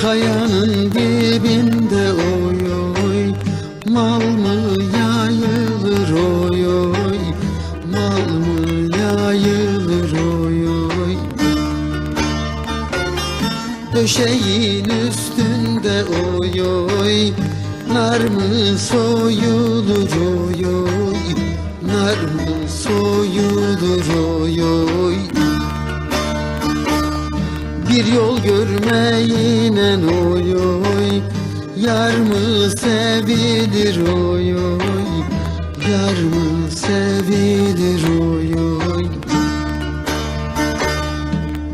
Kayanın dibinde oy oy. Mal mı yayılır oy oy? Mal mı yayılır oy oy? Döşeğin üstünde oy oy. Nar mı soyulur oy oy? Nar mı soyulur oy oy bir yol görmeyinen oy oy? Yar mı sevilir oy oy? Yar mı sevilir oy?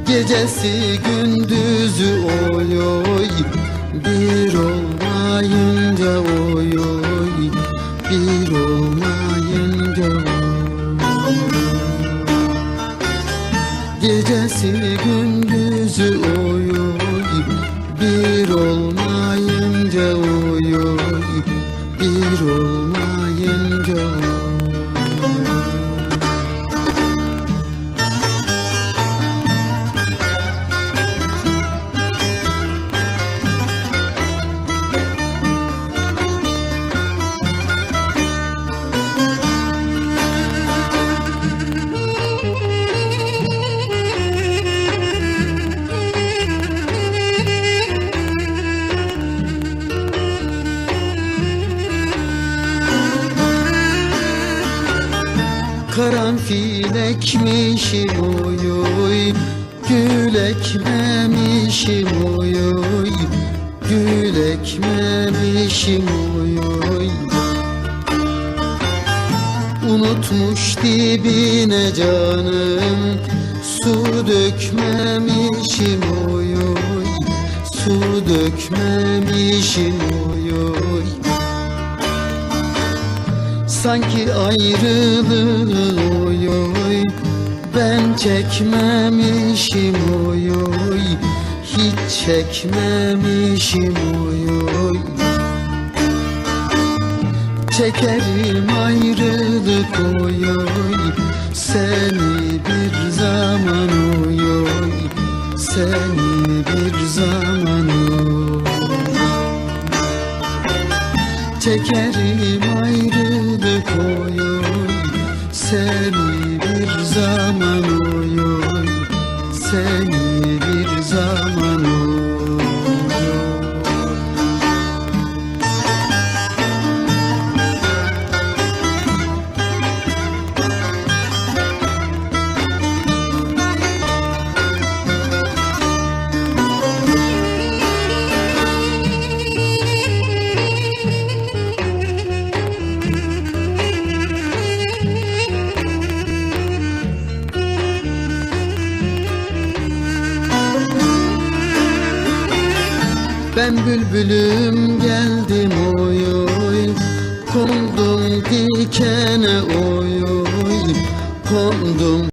Gecesi gündüzü oy oy. Bir olmayınca oy oy Gecesi gündüzü oy oy Bir olmayınca oy oy Bir olmayınca oy Karanfil ekmişim oy oy. Gül ekmemişim oy oy. Gül ekmemişim oy oy. Unutmuş dibine canım. Su dökmemişim oy oy. Su dökmemişim oy Sanki ayrılığı oy oy Ben çekmemişim oy oy. Hiç çekmemişim oy oy. Çekerim ayrılık oy oy. Seni bir zaman oy oy. Seni Çekerim ayrılık oy oy Seni bir zaman oy oy Seni Ben bülbülüm geldim